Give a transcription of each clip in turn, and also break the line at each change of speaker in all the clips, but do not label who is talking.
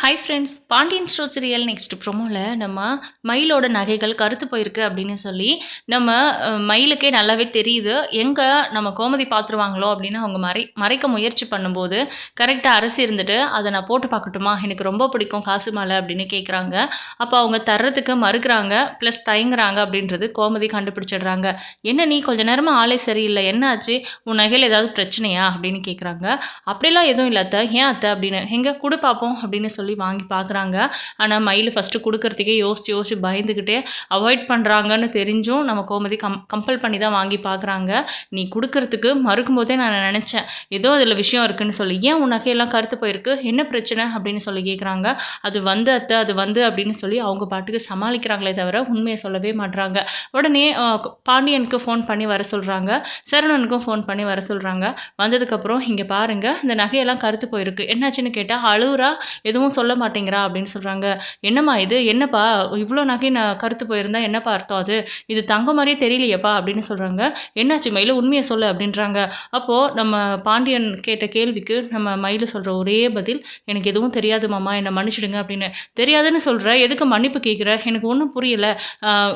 Hi friends Pandian store serial next ப்ரோமோவில் நம்ம மயிலோட நகைகள் கருத்து போயிருக்கு அப்படின்னு சொல்லி நம்ம மயிலுக்கே நல்லாவே தெரியுது. எங்கே நம்ம கோமதி பார்த்துருவாங்களோ அப்படின்னு அவங்க மறை மறைக்க முயற்சி பண்ணும்போது கரெக்டாக அரசு இருந்துட்டு அதை நான் போட்டு பார்க்கட்டுமா? எனக்கு ரொம்ப பிடிக்கும் காசு மாலை அப்படின்னு கேட்குறாங்க அப்போ அவங்க தர்றதுக்கு மறுக்கிறாங்க ப்ளஸ் தயங்குறாங்க அப்படின்றது கோமதி கண்டுபிடிச்சிடுறாங்க. என்ன நீ கொஞ்ச நேரமாக ஆளே சரியில்லை என்ன ஆச்சு? உன் நகையில் ஏதாவது பிரச்சனையா? அப்படின்னு கேட்குறாங்க அப்படிலாம் எதுவும் இல்லை அத்தை. ஏன் அத்தை அப்படின்னு? எங்கே கொடு பார்ப்போம் அப்படின்னு சொல்லி வாங்கி பார்க்குறாங்க ஆனால் மயில் ஃபஸ்ட்டு கொடுக்கறதுக்கே யோசிச்சு யோசிச்சு பயந்துக்கிட்டே அவாய்ட் பண்ணுறாங்கன்னு தெரிஞ்சும் நம்ம கோமதி கம் கம்பல் பண்ணி தான் வாங்கி பார்க்குறாங்க நீ கொடுக்கறதுக்கு மறுக்கும் போதே நான் நினச்சேன். ஏதோ அதில் விஷயம் இருக்குன்னு சொல்லி ஏன் உன் நகையெல்லாம் கருத்து போயிருக்கு? என்ன பிரச்சனை? அப்படின்னு சொல்லி கேட்குறாங்க அது வந்து அத்தை அது வந்து அப்படின்னு சொல்லி அவங்க பாட்டுக்கு சமாளிக்கிறாங்களே தவிர உண்மையை சொல்லவே மாட்றாங்க. உடனே பாண்டியனுக்கு ஃபோன் பண்ணி வர சொல்கிறாங்க சரவணனுக்கும் ஃபோன் பண்ணி வர சொல்கிறாங்க வந்ததுக்கப்புறம் இங்கே பாருங்கள் இந்த நகையெல்லாம் கருத்து போயிருக்கு. என்னாச்சுன்னு கேட்டால் அழுவுறா எதுவும் சொல்ல மாட்டேங்கிறா அப்படின்னு சொல்கிறாங்க என்னம்மா இது? என்னப்பா? இவ்வளோ நகை நான் கருத்து போயிருந்தா என்னப்பா அர்த்தம் அது? இது தங்க மாதிரியே தெரியலையேப்பா அப்படின்னு சொல்கிறாங்க என்னாச்சு மயில்? உண்மையை சொல்லு அப்படின்றாங்க. அப்போது நம்ம பாண்டியன் கேட்ட கேள்விக்கு நம்ம மயில் சொல்கிற ஒரே பதில் எனக்கு எதுவும் தெரியாது மாமா என்னை மன்னிச்சிடுங்க அப்படின்னு. தெரியாதுன்னு சொல்கிற எதுக்கு மன்னிப்பு கேட்குற எனக்கு ஒன்றும் புரியல.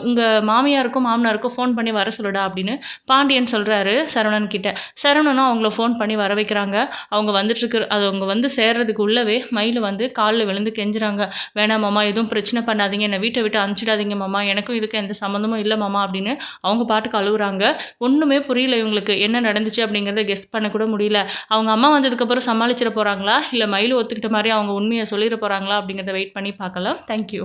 உங்கள் மாமியாருக்கும் மாமனாருக்கும் ஃபோன் பண்ணி வர சொல்லுடா அப்படின்னு பாண்டியன் சொல்கிறாரு சரவணன் கிட்ட. சரவணனும் அவங்கள ஃபோன் பண்ணி வர வைக்கிறாங்க. அவங்க வந்துட்டுருக்குற அது அவங்க வந்து சேர்றதுக்கு உள்ளவே மயில் வந்து கால் காலில் விழுந்து கெஞ்சுறாங்க. வேணாம் மாமா எதுவும் பிரச்சனை பண்ணாதீங்க. என்னை வீட்டை விட்டு அனுப்பிச்சிடாதீங்க மாமா. எனக்கும் இதுக்கு எந்த சம்மந்தமும் இல்லை மாமா அப்படின்னு அவங்க பாட்டுக்கு அழுகுறாங்க ஒன்றுமே புரியல இவங்களுக்கு. என்ன நடந்துச்சு? அப்படிங்கிறத கெஸ் பண்ணக்கூட முடியல. அவங்க அம்மா வந்ததுக்கப்புறம் சமாளிச்சிட போகிறாங்களா இல்லை மயில் ஒத்துக்கிட்ட மாதிரி அவங்க உண்மையை சொல்லிட போகிறாங்களா அப்படிங்கிறத வெயிட் பண்ணி பார்க்கலாம். தேங்க்யூ